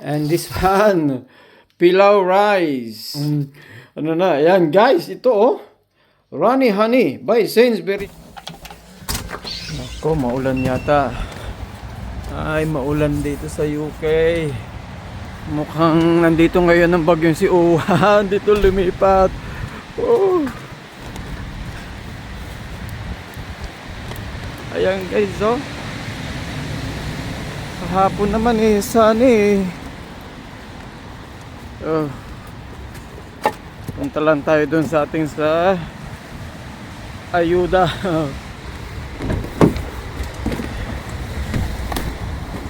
And this one, pilau rice. Mm, ano na, yan guys, ito oh. Runny Honey by Sainsbury. Ako, maulan yata. Ay, maulan dito sa UK. Mukhang nandito ngayon ang bagyong si Uwan. Dito lumipat. Oh. Ayan guys, oh. Kahapon naman eh, sunny eh. Oh. Punta lang tayo dun sa ating sa ayuda.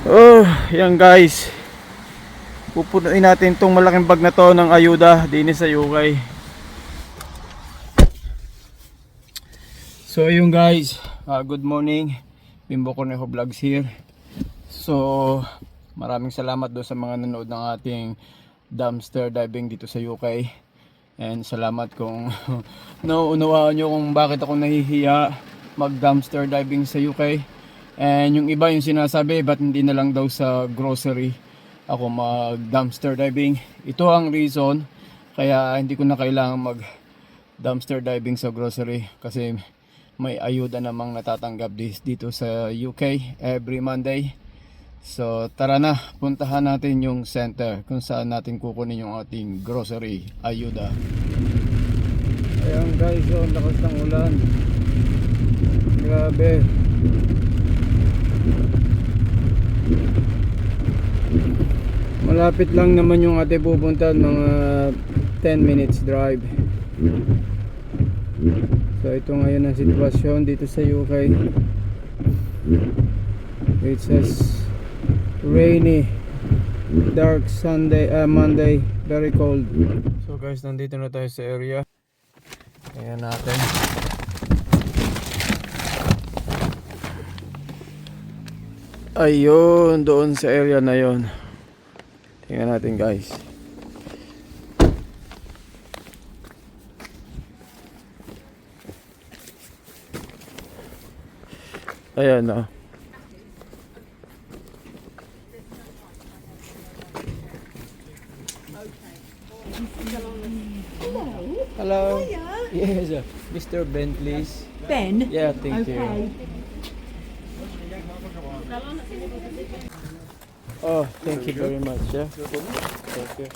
oh, yan guys. Pupunuin natin tong malaking bag na to ng ayuda din sa UK. So ayun guys, ah, good morning. Bimbo Cornejo Vlogs here. So maraming salamat do sa mga nanood ng ating dumpster diving dito sa UK. And salamat kung nauunawaan nyo kung bakit ako nahihiya mag dumpster diving sa UK. And yung iba yung sinasabi, ba't hindi na lang daw sa grocery ako mag dumpster diving. Ito ang reason kaya hindi ko na kailangan mag dumpster diving sa grocery kasi may ayuda namang natatanggap dito sa UK every Monday. So tara na, puntahan natin yung center kung saan natin kukunin yung ating grocery ayuda. Ayan guys, oh, ang lakas ng ulan. Grabe. Malapit lang naman yung ate pupuntahan mga 10 minutes drive. So ito ngayon ang sitwasyon dito sa UK. It says rainy, dark Sunday, uh, Monday, very cold. So guys, nandito na tayo sa area. Ayan natin. Ayun, doon sa area na yon. Tingnan natin guys. Ayan oh. Hello. Yes, uh, Mr. Ben, please. Ben? Yeah, thank you. Okay. Oh, thank you very much. Yeah. Thank you.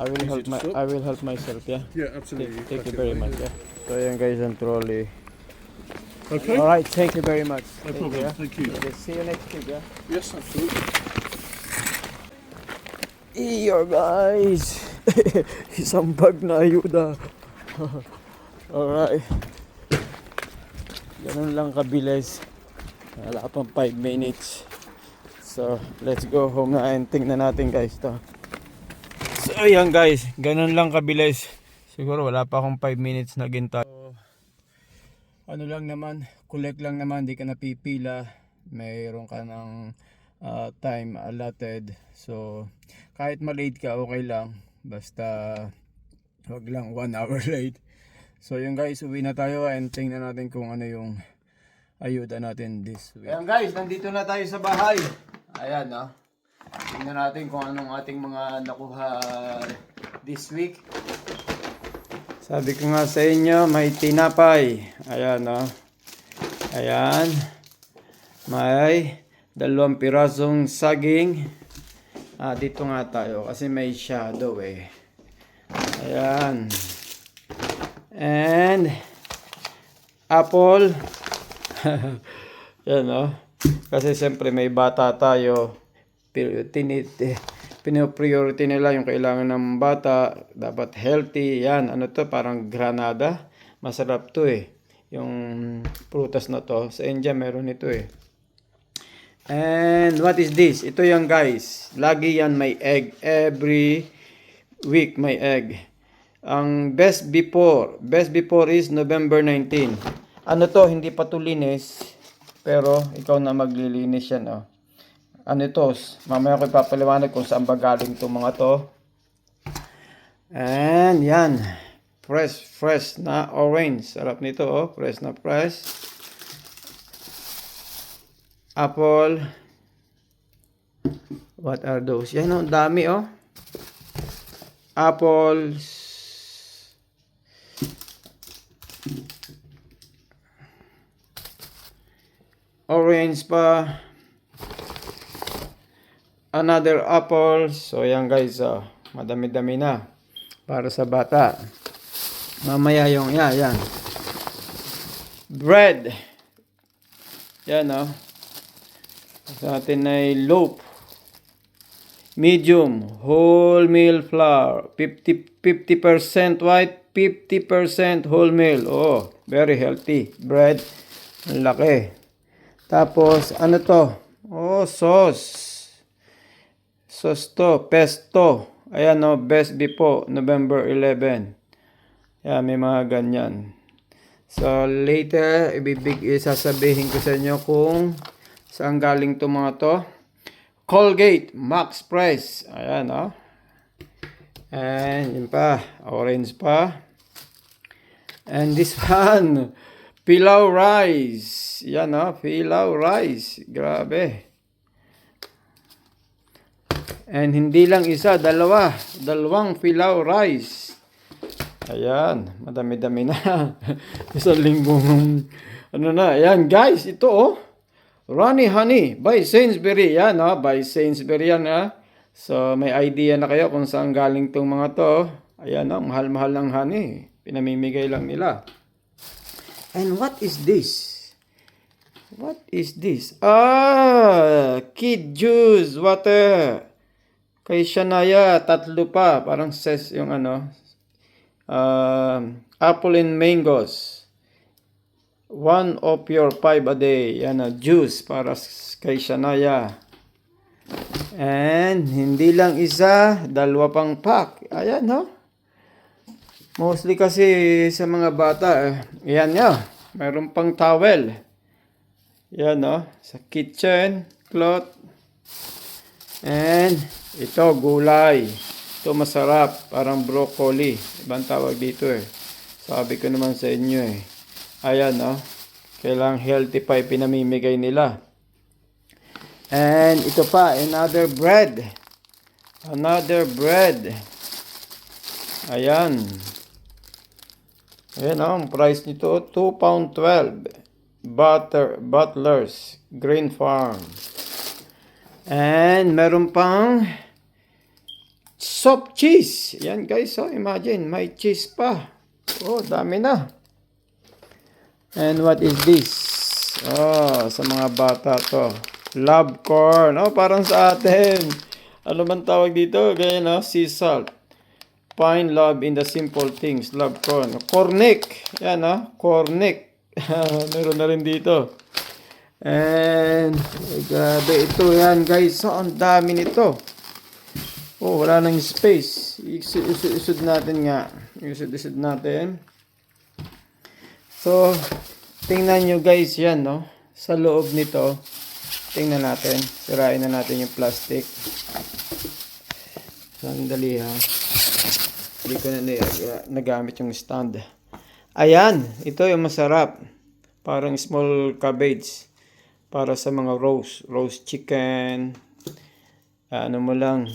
I will help my I will help myself. Yeah. Yeah, absolutely. Thank, thank you very much. Yeah. So ayan guys ang trolley. Okay, All right. Thank you very much. no Thank problem. you. Thank you. Okay, see you next week. Yeah. Yes, absolutely. Iyo guys. Isang bag na ayuda. Alright. Ganun lang kabilis. Wala pang 5 minutes. So, let's go home na and tingnan natin guys to. So, ayan guys. Ganun lang kabilis. Siguro wala pa akong 5 minutes na ginta. So, ano lang naman, collect lang naman, di ka napipila. Mayroon ka ng uh, time allotted. So, kahit malate ka, okay lang. Basta, wag lang 1 hour late. So, yun guys, uwi na tayo and tingnan natin kung ano yung ayuda natin this week. Ayan guys, nandito na tayo sa bahay. Ayan, no? Tingnan natin kung anong ating mga nakuha this week. Sabi ko nga sa inyo, may tinapay. Ayan, no? Ayan. May dalawang pirasong saging. Ah, dito nga tayo kasi may shadow eh. Ayan. And apple. Yan no. Kasi siyempre may bata tayo. Tinit eh, pino-priority nila yung kailangan ng bata. Dapat healthy. Yan. Ano to? Parang granada. Masarap to eh. Yung prutas na to. Sa India meron ito eh. And what is this? Ito yan guys. Lagi yan may egg. Every week may egg. Ang best before. Best before is November 19. Ano to? Hindi pa to linis. Pero ikaw na maglilinis yan. Oh. Ano ito? Mamaya ko ipapaliwanag kung saan ba galing itong mga to. And yan. Fresh, fresh na orange. Sarap nito oh. Fresh na fresh. Apple. What are those? Yan oh, dami oh. Apples. Orange pa. Another apple. So yan guys, oh, madami-dami na para sa bata. Mamaya yung, yan, yan. Bread. Yan oh. Sa atin ay loaf. Medium, whole meal flour. 50, 50% white, 50% whole meal. Oh, very healthy. Bread. Ang laki. Tapos, ano to? Oh, sauce. Sauce to, pesto. Ayan o, best po, November 11. Yan, may mga ganyan. So, later, ibibig, isasabihin ko sa inyo kung saan galing to mga to. Colgate, Max Price. Ayan o. And, yun pa, orange pa. And this one, Pilau Rice. Yan o, Pilau Rice. Grabe. And hindi lang isa, dalawa. Dalawang Pilau Rice. Ayan, madami-dami na. Isang linggong, ano na. Ayan, guys, ito oh. Ronnie Honey by Sainsbury. Yan, oh, by Sainsbury yan, ha. So, may idea na kayo kung saan galing tong mga to. Ayan, oh, mahal-mahal ng honey. Pinamimigay lang nila. And what is this? What is this? Ah, kid juice, water. Kay Shania, tatlo pa. Parang says yung ano, um, apple and mangoes. One of your five a day. Yan na, juice para kay Shania. And hindi lang isa, dalawa pang pack. Ayan, no? Mostly kasi sa mga bata, eh, yan nga, mayroon pang towel. Yan, no? Sa kitchen, cloth. And ito, gulay. Ito masarap, parang broccoli. Ibang tawag dito eh. Sabi ko naman sa inyo eh. Ayan, no? Kailang healthy pa pinamimigay nila. And ito pa, another bread. Another bread. Ayan. Ayan, oh, ang price nito, 2 pound 12. Butter, Butler's Green Farm. And meron pang soft cheese. Yan guys, oh, imagine, may cheese pa. Oh, dami na. And what is this? Oh, sa mga bata to. Love corn. Oh, parang sa atin. Ano man tawag dito? Ganyan, no? Sea salt. Find love in the simple things. Love corn. Cornic. Yan, no? Cornic. Meron na rin dito. And, ay, grabe ito yan guys. So, ang dami nito. Oh, wala nang space. Isud-isud natin nga. Isud-isud natin. So, tingnan nyo guys yan, no? Sa loob nito, tingnan natin. Sirain na natin yung plastic. Sandali ha. Hindi ko na na- nagamit yung stand. Ayan, ito yung masarap. Parang small cabbage. Para sa mga roast. Roast chicken. Ano mo lang.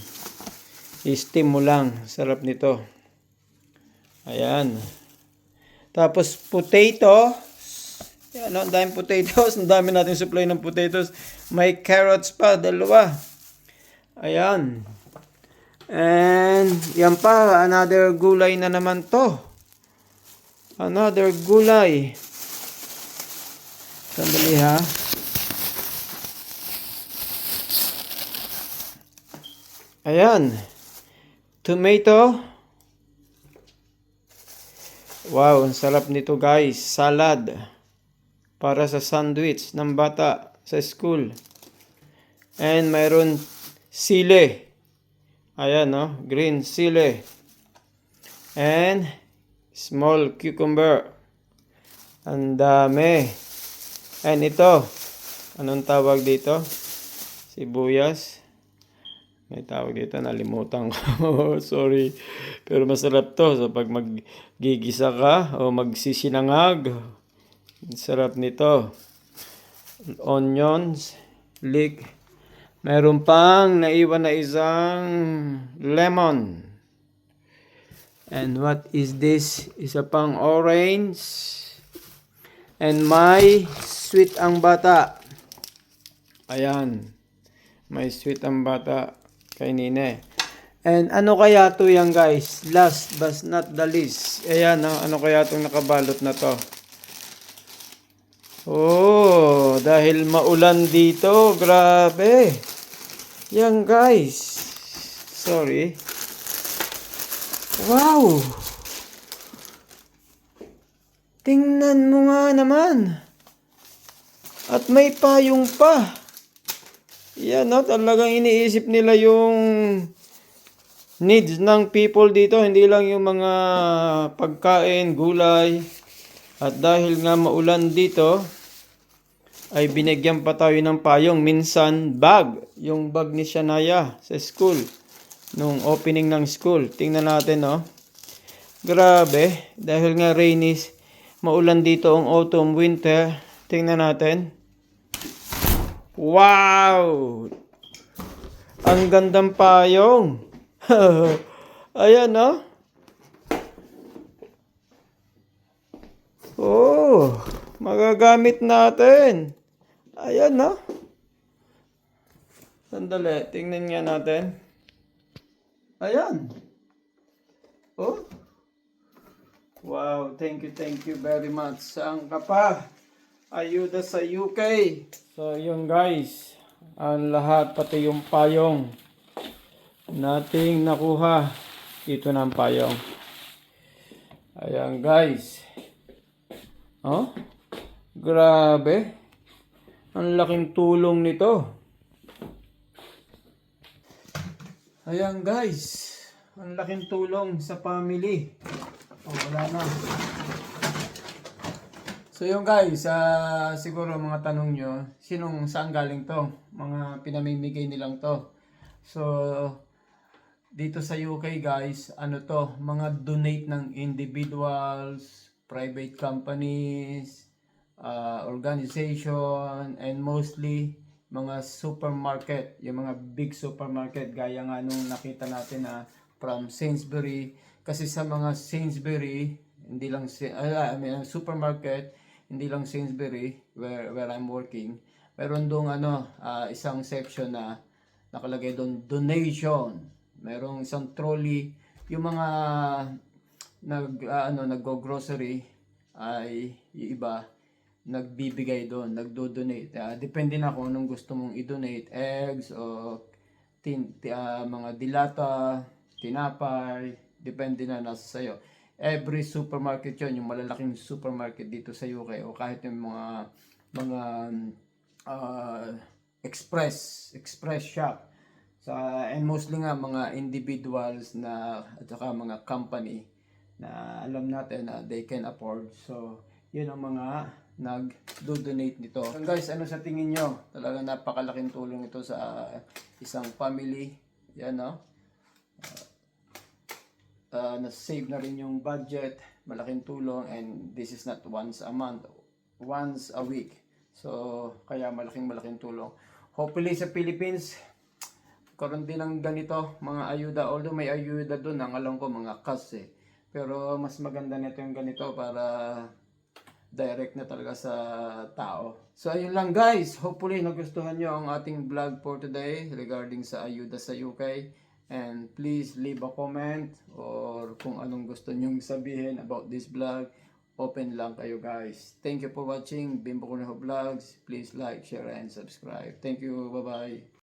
I-steam mo lang. Sarap nito. Ayan. Tapos potato. Yan, no? ang daming potatoes. Ang dami natin supply ng potatoes. May carrots pa, dalawa. Ayan. And yan pa, another gulay na naman to. Another gulay. Sandali ha. Ayan. Tomato. Wow, ang sarap nito guys. Salad. Para sa sandwich ng bata sa school. And mayroon sile. Ayan, no? Green sile. And small cucumber. Ang dami. And ito. Anong tawag dito? Sibuyas. May tawag dito, nalimutan ko. Sorry. Pero masarap to. So, pag maggigisa ka o magsisinangag, ang sarap nito. Onions, leek, Meron pang naiwan na isang lemon. And what is this? Isa pang orange. And may sweet ang bata. Ayan. May sweet ang bata kay Nine. And ano kaya to yan guys? Last but not the least. Ayan, no? ano kaya itong nakabalot na to? Oh, dahil maulan dito. Grabe. Yan guys. Sorry. Wow. Tingnan mo nga naman. At may payong pa. Yan no, talagang iniisip nila yung needs ng people dito, hindi lang yung mga pagkain, gulay. At dahil nga maulan dito, ay binigyan pa tayo ng payong. Minsan, bag. Yung bag ni Shania sa school. Nung opening ng school. Tingnan natin, no? Grabe. Dahil nga rainy, maulan dito ang autumn, winter. Tingnan natin. Wow! Ang gandang payong. Ayan, no? Oh, magagamit natin. Ayan, no? Sandali, tingnan nga natin. Ayan. Oh. Wow, thank you, thank you very much. Saan ka pa? Ayuda sa UK. So, yun guys. Ang lahat, pati yung payong nating nakuha. Dito ang payong. Ayan guys. Oh? Grabe. Ang laking tulong nito. Ayan guys. Ang laking tulong sa family. Oh, wala na. So yung guys, ah, siguro mga tanong nyo, sinong saan galing to? Mga pinamimigay nilang to. So, dito sa UK guys, ano to, mga donate ng individuals, private companies, uh, organization, and mostly mga supermarket, yung mga big supermarket, gaya nga nung nakita natin na from Sainsbury, kasi sa mga Sainsbury, hindi lang, ah, I mean, supermarket, hindi lang Sainsbury, where, where I'm working, meron doon ano, ah, isang section na nakalagay doon donation. Merong isang trolley, yung mga nag ah, ano naggo-grocery ay yung iba nagbibigay doon, nagdo-donate. Ah, depende na kung anong gusto mong i-donate, eggs o tin, ti- ah, mga dilata, tinapay, depende na nasa sayo. Every supermarket yon yung malalaking supermarket dito sa UK o kahit yung mga mga ah, express express shop sa and mostly nga mga individuals na at saka mga company na alam natin na they can afford so yun ang mga nag-donate nito. So guys, ano sa tingin nyo? Talaga napakalaking tulong ito sa isang family. Yan no? Uh, na-save na rin yung budget, malaking tulong, and this is not once a month, once a week. So, kaya malaking malaking tulong. Hopefully sa Philippines, karoon din ng ganito, mga ayuda. Although may ayuda doon, ang alam ko mga kas eh. Pero mas maganda nito yung ganito para direct na talaga sa tao. So ayun lang guys, hopefully nagustuhan nyo ang ating vlog for today regarding sa ayuda sa UK. And please leave a comment or kung anong gusto nyong sabihin about this vlog. Open lang kayo guys. Thank you for watching Bimbo Kuneho Vlogs. Please like, share, and subscribe. Thank you. Bye-bye.